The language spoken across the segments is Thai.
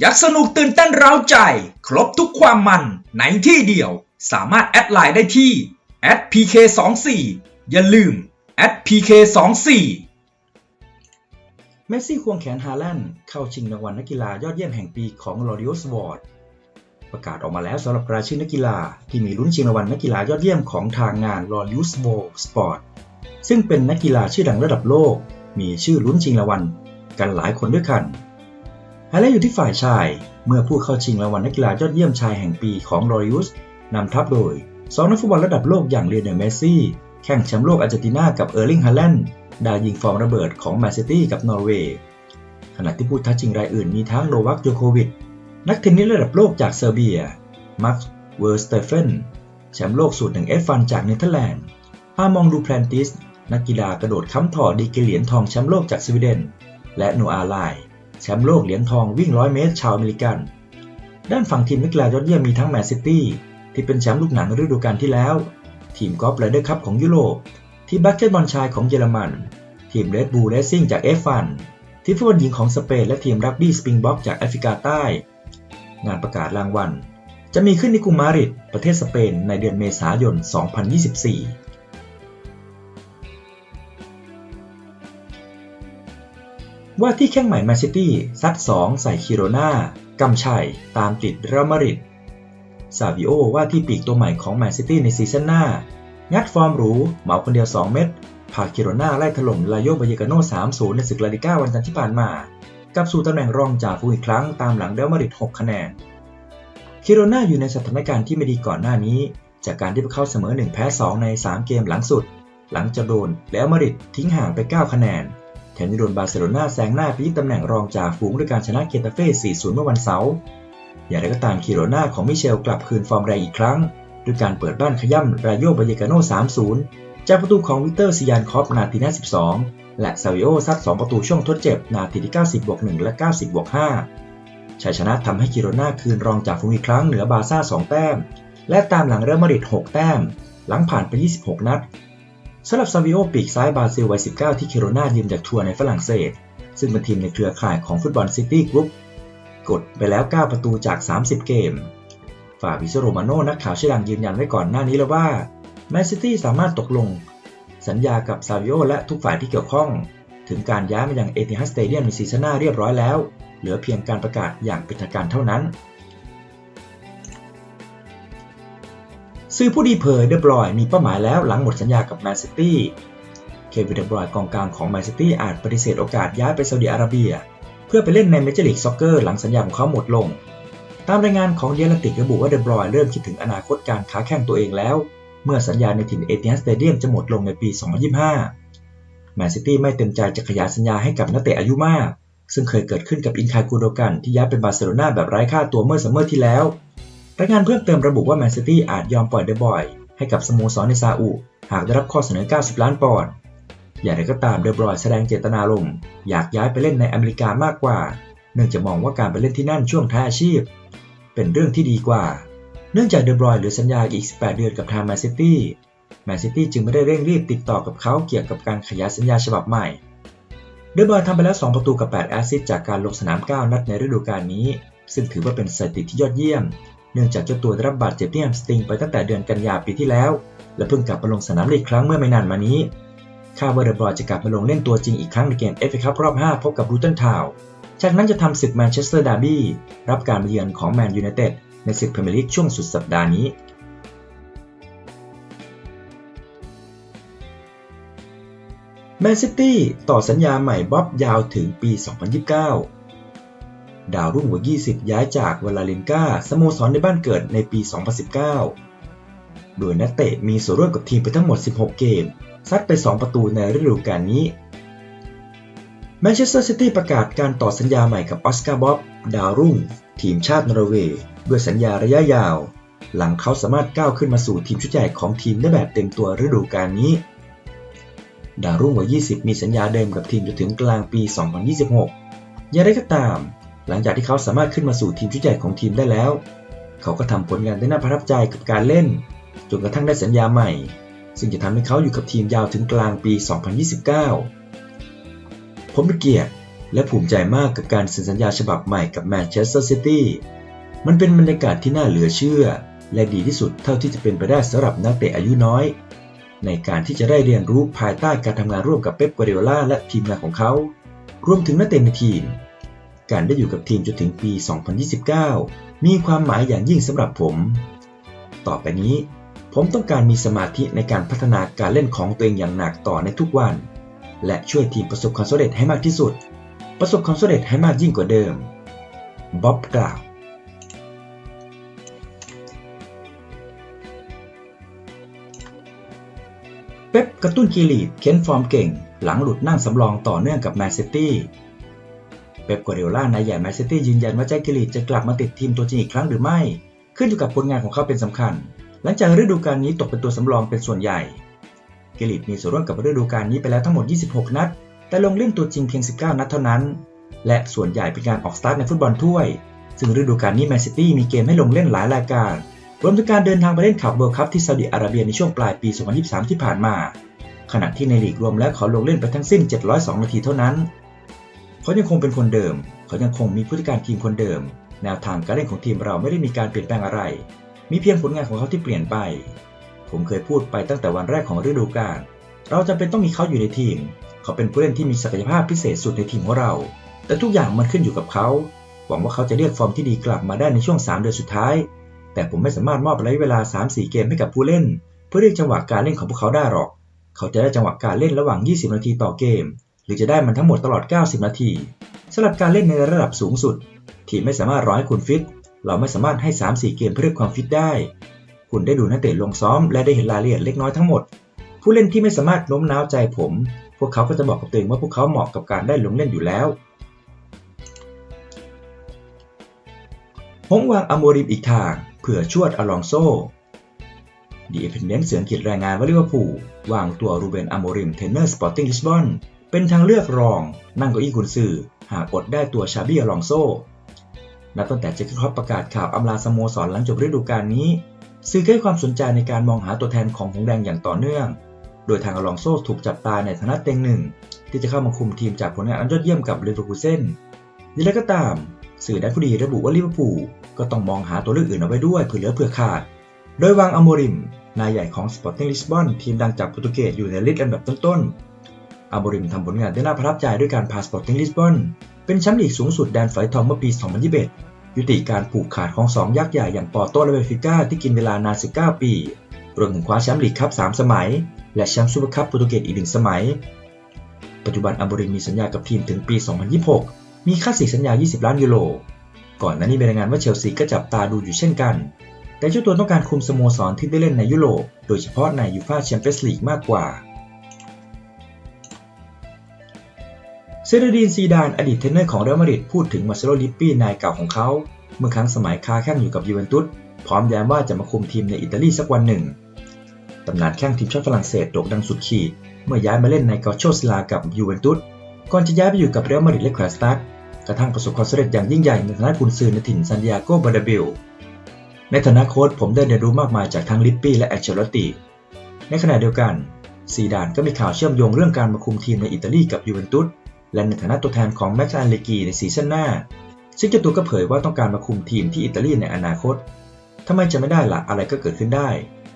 อยากสนุกตื่นเต้นเร้าใจ ครบทุกความมันในที่เดียว สามารถแอดไลน์ได้ที่ @pk24 อย่าลืม @pk24 เมสซี่ควงแขนฮาแลนด์เข้าชิงรางวัลนักกีฬายอดเยี่ยมแห่งปีของ l o r i o s w a r d ประกาศออกมาแล้วสำหรับรายชื่อนักกีฬาที่มีลุ้นชิงรางวัลนักกีฬายอดเยี่ยมของทางงาน l o r i o s w a r d Sport ซึ่งเป็นนักกีฬาชื่อดังระดับโลก มีชื่อลุ้นชิงรางวัลกันหลายคนด้วยกัน ไฮไลท์อยู่ที่ฝ่ายชาย เมื่อผู้เข้าชิงรางวัลนักกีฬายอดเยี่ยมชายแห่งปีของ l o r i o s นำทัพโดยสองนักฟุตบอลระดับโลกอย่างเลียนเนลเมสซี่ แข่งแชมป์โลกอาร์เจนตินากับเออร์ลิงฮาแลนด์ดาวยิงฟอร์มระเบิดของแมนซิตี้กับนอร์เวย์ขณะที่ผู้ท้าชิงรายอื่นมีทั้งโนวัคโยโควิชนักเทนนิสระดับโลกจากเซอร์เบียมาร์คเวอร์สเตเฟนแชมป์โลกสูตรหนึ่งเอฟฟันจากเนเธอร์แลนด์อามองดูแพลนติส นักกีฬากระโดดค้ำถอดีกเหรียญทองแชมป์โลกจากสวีเดน และโนอาไล แชมป์โลกเหรียญทองวิ่ง 100 เมตร ชาวอเมริกัน ด้านฝั่งทีมนักกีฬายอดเยี่ยมมีทั้งแมนซิตี้ที่เป็นแชมป์ลูกหนังฤดูกาลที่แล้ว ทีมกอล์ฟไรเดอร์คัพของยุโรป ทีมบาสเกตบอลชายของเยอรมัน ทีมเรดบูลเลซิ่งจากเอฟฟันทีมฟุตบอลหญิงของสเปนและทีมรักบี้สปริงบ็อกจากแอฟริกาใต้ งานประกาศรางวัล จะมีขึ้นในกรุงมาดริดประเทศสเปนในเดือนเมษายน 2024 ว่าที่แข้งใหม่แมนซิตี้ซัด 2 ใส่คิโรนากำชัยตามติดเรอัลมาดริดซาวิโอว่าที่ปีกตัวใหม่ของแมนซิตี้ในซีซั่นหน้า งัดฟอร์มหรูเหมาคนเดียว 2 เม็ดพาคิโรนาไล่ถล่มลาโยบายกาโน่3-0 ในศึกลาลิก้าวันจันทร์ที่ผ่านมากลับสู่ตำแหน่งรองจ่าฝูงอีกครั้งตามหลังเรอัลมาริด 6 คะแนน คิโรนาอยู่ในสถานการณ์ที่ไม่ดีก่อนหน้านี้ จากการที่พวกเขาเสมอ 1 แพ้ 2 ใน 3 เกมหลังสุด หลังจะโดนเรอัลมาริดทิ้งห่างไป 9 คะแนน แถมยังโดนบาร์เซโลนาแซงหน้าไปที่ตำแหน่งรองจ่าฝูงด้วยการชนะเกตาเฟ่ 4-0 เมื่อวันเสาร์ อย่างไรก็ตามคิโรนาของมิเชลกลับคืนฟอร์มแรงอีกครั้ง ด้วยการเปิดบ้านขย่ำรายโยบายกาโน่ 3-0 จากประตูของวิเตอร์ซิยานคอฟนาทีที่12 และซาวิโอซัด 2 ประตูช่วงทดเจ็บนาทีที่ 90บวก1และ 90บวก5ชัยชนะทำให้คิโรนาคืนรองจ่าฝูงอีกครั้งเหนือบาซ่า 2 แต้ม และตามหลังเรอัลมาดริด 6 แต้ม หลังผ่านไป 26 นัด สำหรับซาวิโอปีกซ้ายบราซิลวัย 19 ที่คิโรนายืมจากทัวร์ในฝรั่งเศส ซึ่งเป็นทีมในเครือข่ายของฟุตบอลซิตี้กรุ๊ปกดไปแล้ว 9 ประตูจาก 30 เกมฟาบิโซโรมาโนนักข่าวชื่อดังยืนยันไว้ก่อนหน้านี้แล้วว่าแมนซิตี้สามารถตกลง สัญญากับซาวิโอและทุกฝ่ายที่เกี่ยวข้อง ถึงการย้ายมายังเอติฮัดสเตเดียมในซีซั่นหน้าเรียบร้อยแล้ว เหลือเพียงการประกาศอย่างเป็นทางการเท่านั้น สื่อผู้ดีเผยเดบรอยมีเป้าหมายแล้วหลังหมดสัญญากับแมนซิตี้เควินเดบรอยกองกลางของแมนซิตี้อาจปฏิเสธโอกาสย้ายไปซาอุดิอาระเบีย เพื่อไปเล่นในเมเจอร์ลีกซ็อกเกอร์หลังสัญญาของเขาหมดลง ตามรายงานของเดียร์ติกระบุว่าเดบรอยเริ่มคิดถึงอนาคตการค้าแข่งตัวเองแล้ว เมื่อสัญญาในถิ่นเอติฮัดสเตเดียมจะหมดลงในปี 2025 แมนซิตี้ไม่เต็มใจจะขยายสัญญาให้กับนักเตะอายุมาก ซึ่งเคยเกิดขึ้นกับอินคากูโดกันที่ย้ายไปบาร์เซโลนาแบบไร้ค่าตัวเมื่อซัมเมอร์ที่แล้ว รายงานเพิ่มเติมระบุว่าแมนซิตี้อาจยอมปล่อยเดบรอย ให้กับสโมสรในซาอุ หากได้รับข้อเสนอ 90 ล้านปอนด์ อย่างไรก็ตามเดบรอยแสดงเจตนารมณ์อยากย้ายไปเล่นในอเมริกามากกว่า เนื่องจากมองว่าการไปเล่นที่นั่นช่วงท้ายอาชีพ เป็นเรื่องที่ดีกว่า เนื่องจากเดบรอยเหลือสัญญาอีก 18 เดือนกับทางแมนซิตี้ แมนซิตี้จึงไม่ได้เร่งรีบติดต่อกับเขาเกี่ยวกับการขยายสัญญาฉบับใหม่ เดบรอยทำไปแล้ว 2 ประตูกับ 8 แอสซิสต์จากการลงสนาม 9 นัดในฤดูกาลนี้ ซึ่งถือว่าเป็นสถิติที่ยอดเยี่ยม เนื่องจากเจ้าตัวได้รับบาดเจ็บที่แฮมสตริงไปตั้งแต่เดือนกันยาปีที่แล้ว และเพิ่งกลับมาลงสนามอีกครั้งเมื่อไม่นานมานี้คาดว่าเดบรอยจะกลับมาลงเล่นตัวจริงอีกครั้งในเกมเอฟเอคัพรอบ 5 พบกับบูตันทาวจากนั้นจะทำศึกแมนเชสเตอร์ดาร์บี้รับการมาเยือนของแมนยูไนเต็ดในศึกพรีเมียร์ลีกช่วงสุดสัปดาห์นี้แมนซิตี้ต่อสัญญาใหม่บ๊อบยาวถึงปี 2029 ดาวรุ่งวัย20 ย้ายจากวลาลินกาสโมสรในบ้านเกิดในปี 2019 โดยนักเตะมีส่วนร่วมกับทีมไปทั้งหมด 16 เกม ซัดไป 2 ประตูในฤดูกาลนี้แมนเชสเตอร์ซิตี้ประกาศการต่อสัญญาใหม่กับออสการ์บ๊อบดาวรุ่ง ทีมชาตินอร์เวย์ด้วยสัญญาระยะยาว หลังเขาสามารถก้าวขึ้นมาสู่ทีมชุดใหญ่ของทีมได้แบบเต็มตัวฤดูกาลนี้ ดาวรุ่งวัย 20 มีสัญญาเดิมกับทีมจนถึงกลางปี 2026 อย่างไรก็ตาม หลังจากที่เขาสามารถขึ้นมาสู่ทีมชุดใหญ่ของทีมได้แล้ว เขาก็ทำผลงานได้น่าประทับใจกับการเล่น จนกระทั่งได้สัญญาใหม่ ซึ่งจะทำให้เขาอยู่กับทีมยาวถึงกลางปี 2029 ผมเป็นเกียรติและภูมิใจมากกับการเซ็นสัญญาฉบับใหม่กับแมนเชสเตอร์ซิตี้ มันเป็นบรรยากาศที่น่าเหลือเชื่อ และดีที่สุดเท่าที่จะเป็นไปได้สำหรับนักเตะอายุน้อย ในการที่จะได้เรียนรู้ภายใต้การทำงานร่วมกับเป๊ปกวาร์ดิโอลาและทีมงานของเขา รวมถึงนักเตะในทีม การได้อยู่กับทีมจนถึงปี 2029 มีความหมายอย่างยิ่งสำหรับผม ต่อไปนี้ ผมต้องการมีสมาธิในการพัฒนาการเล่นของตัวเองอย่างหนักต่อในทุกวัน และช่วยทีมประสบความสำเร็จให้มากที่สุด ประสบความสำเร็จให้มากยิ่งกว่าเดิมบ๊อบกล่าวเป๊ปกระตุ้นกีรีดเค้นฟอร์มเก่ง หลังหลุดนั่งสำรองต่อเนื่องกับแมนซิตี้ เป๊ปกัวเดล่านายใหญ่แมนซิตี้ยืนยันว่าแจ็คกิลีดจะกลับมาติดทีมตัวจริงอีกครั้งหรือไม่ ขึ้นอยู่กับผลงานของเขาเป็นสำคัญ หลังจากฤดูกาลนี้ตกเป็นตัวสำรองเป็นส่วนใหญ่ กิลีดมีส่วนร่วมกับฤดูกาลนี้ไปแล้วทั้งหมด 26 นัด แต่ลงเล่นตัวจริงเพียง 19 นัดเท่านั้น และส่วนใหญ่เป็นการออกสตาร์ทในฟุตบอลถ้วย ซึ่งฤดูกาลนี้แมนซิตี้มีเกมให้ลงเล่นหลายรายการรวมถึงการเดินทางไปเล่นขับเวิลด์คัพที่ซาอุดิอาระเบียในช่วงปลายปี 2023 ที่ผ่านมา ขณะที่ในลีกรวมแล้วเขาลงเล่นไปทั้งสิ้น 702 นาทีเท่านั้น เขายังคงเป็นคนเดิม เขายังคงมีผู้จัดการทีมคนเดิม แนวทางการเล่นของทีมเราไม่ได้มีการเปลี่ยนแปลงอะไร มีเพียงผลงานของเขาที่เปลี่ยนไป ผมเคยพูดไปตั้งแต่วันแรกของฤดูกาล เราจำเป็นต้องมีเขาอยู่ในทีม เขาเป็นผู้เล่นที่มีศักยภาพพิเศษสุดในทีมของเรา แต่ทุกอย่างมันขึ้นอยู่กับเขา หวังว่าเขาจะเรียกฟอร์มที่ดีกลับมาได้ในช่วง 3 เดือนสุดท้าย แต่ผมไม่สามารถมอบระยะเวลา 3-4 เกมให้กับผู้เล่น เพื่อเรียกจังหวะการเล่นของพวกเขาได้หรอก เขาจะได้จังหวะการเล่นระหว่าง 20 นาทีต่อเกม หรือจะได้มันทั้งหมดตลอด 90 นาทีสำหรับการเล่นในระดับสูงสุด ทีมไม่สามารถร้อให้คุณฟิต เราไม่สามารถให้ 3-4 เกมเพื่อเรียกความฟิตได้ คุณได้ดูนักเตะลงซ้อม และได้เห็นรายละเอียดเล็กน้อยทั้งหมด ผู้เล่นที่ไม่สามารถโน้มน้าวใจผม พวกเขาก็จะบอกกับตัวเองว่าพวกเขาเหมาะกับการได้ลงเล่นอยู่แล้วผมวางอโมริมอีกทางเผื่อชวดอลองโซดีเอพเดนเสืองกฤษรายงานว่าลิเวอร์พูลวางตัวรูเบนอโมริมเทนเนอร์สปอร์ติ้งลิสบอน เป็นทางเลือกรองนั่งเก้าอี้กุนซือหากอดได้ตัวชาบี้อลองโซ นับตั้งแต่เจคครอปประกาศข่าวอำลาสโมสรหลังจบฤดูกาลนี้สื่อให้ความสนใจในการมองหาตัวแทนของหงแดงอย่างต่อเนื่อง โดยทางอลองโซถูกจับตาในฐานะเต็งหนึ่ง ที่จะเข้ามาคุมทีมจากผลงานอันยอดเยี่ยมกับเลเวอร์คูเซนย่างไรก็ตาม สื่อได้ผู้ดีระบุว่าลิเวอร์พูลก็ต้องมองหาตัวเลือกอื่นเอาไว้ด้วยเผื่อเหลือเผื่อขาด โดยวางอโมริมนายใหญ่ของสปอร์ติ้งลิสบอนทีมดังจากโปรตุเกสอยู่ในลิสต์อันดับต้นๆ อโมริมทำผลงานได้น่าประทับใจด้วยการพาสปอร์ติ้งลิสบอนเป็นแชมป์ลีกสูงสุดแดนฝอยทองเมื่อปี 2021 ยุติการผูกขาดของสองยักษ์ใหญ่อย่างปอร์โตและเบฟิก้าที่กินเวลานาน 19 ปีรวมถึงคว้าแชมป์ลีกคัพ 3 สมัย และแชมป์ซูเปอร์คัพโปรตุเกสอีกหนึ่งสมัย ปัจจุบันอโมริมมีสัญญากับทีมถึงปี 2026 มีค่าสีสัญญา 20 ล้านยูโร ก่อนหน้านี้มีรายงานว่าเชลซีก็จับตาดูอยู่เช่นกัน แต่เจ้าตัวต้องการคุมสโมสรที่ได้เล่นในยุโรป โดยเฉพาะในยูฟ่าแชมเปี้ยนส์ลีกมากกว่า ซเรดีนซีดานอดีตเทรนเนอร์ของเรอัลมาดริดพูดถึงมาเซโลลิปปี้นายเก่าของเขา เมื่อครั้งสมัยคาแข่งอยู่กับยูเวนตุสพร้อมย้มว่าจะมาคุมทีมในอิตาลีสักวันหนึ่งตำนานแข้งทีมชาติฝรั่งเศสโด่งดังสุดขีด เมื่อย้ายมาเล่นในกอโชซิลากับยูเวนตุสก่อนจะย้ายไปอยู่กับเรอัลมาดริดและแควสตัสกระทั่งประสบความสำเร็จอย่างยิ่งใหญ่ในฐานะกุนซือในถิ่นซานดิเอโกบาร์เดบิลในฐานะโค้ชผมได้เรียนรู้มากมายจากทั้งลิปปี้และแอนเชลอตติในขณะเดียวกันซีดานก็มีข่าวเชื่อมโยงเรื่องการมาคุมทีมในอิตาลีกับยูเวนตุส และในฐานะตัวแทนของแม็กซ์อันเลกีในซีซั่นหน้า ซึ่งเจ้าตัวก็เผยว่าต้องการมาคุมทีมที่อิตาลีในอนาคตทำไมจะไม่ได้ละ่ะอะไรก็เกิดขึ้นได้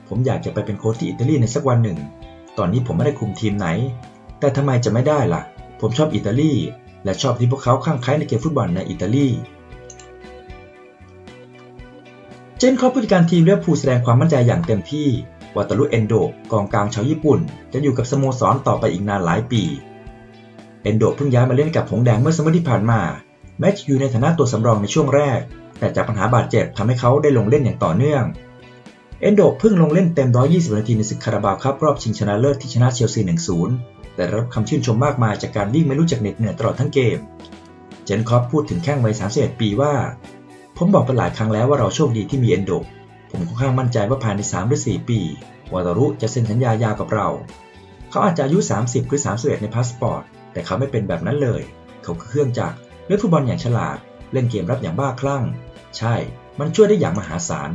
ผมอยากจะไปเป็นโค้ชที่อิตาลีในสักวันหนึ่ง ตอนนี้ผมไม่ได้คุมทีมไหน แต่ทำไมจะไม่ได้ละ่ะ ผมชอบอิตาลีและชอบที่พวกเขาข้างใคล้ในเกมฟุตบอลในอิตาลีเจนคอปผู้จัดการทีมเลือกผู้แสดงความมั่นใจอย่างเต็มที่วาตารุเอนโดกองกลางชาวญี่ปุ่น จะอยู่กับสโมสรต่อไปอีกนานหลายปี เอนโดเพิ่งย้ายมาเล่นกับหงแดงเมื่อสมัยที่ผ่านมาแม้จะอยู่ในฐานะตัวสำรองในช่วงแรก แต่จากปัญหาบาดเจ็บทำให้เขาได้ลงเล่นอย่างต่อเนื่อง เอนโดเพิ่งลงเล่นเต็ม 120 นาทีในศึกคาราบาวครับรอบชิงชนะเลิศที่ชนะเชลซี 1-0 แต่รับคำชื่นชมมากมายจากการวิ่งไม่รู้จักเหน็ดเหนื่อยตลอดทั้งเกม เจนคอปพูดถึงแข้งวัย 31 ปีว่า ผมบอกไปหลายครั้งแล้วว่าเราโชคดีที่มีเอนโด ผมค่อนข้างมั่นใจว่าภายใน 3 หรือ 4 ปีวาตารุจะเซ็นสัญญายาวกับเรา เขาอาจจะอายุ 30 หรือ 31 ในพาสปอร์ต แต่เขาไม่เป็นแบบนั้นเลย เขาคือเครื่องจักรเล่นฟุตบอลอย่างฉลาด เล่นเกมรับอย่างบ้าคลั่ง ใช่ มันช่วยได้อย่างมหาศาล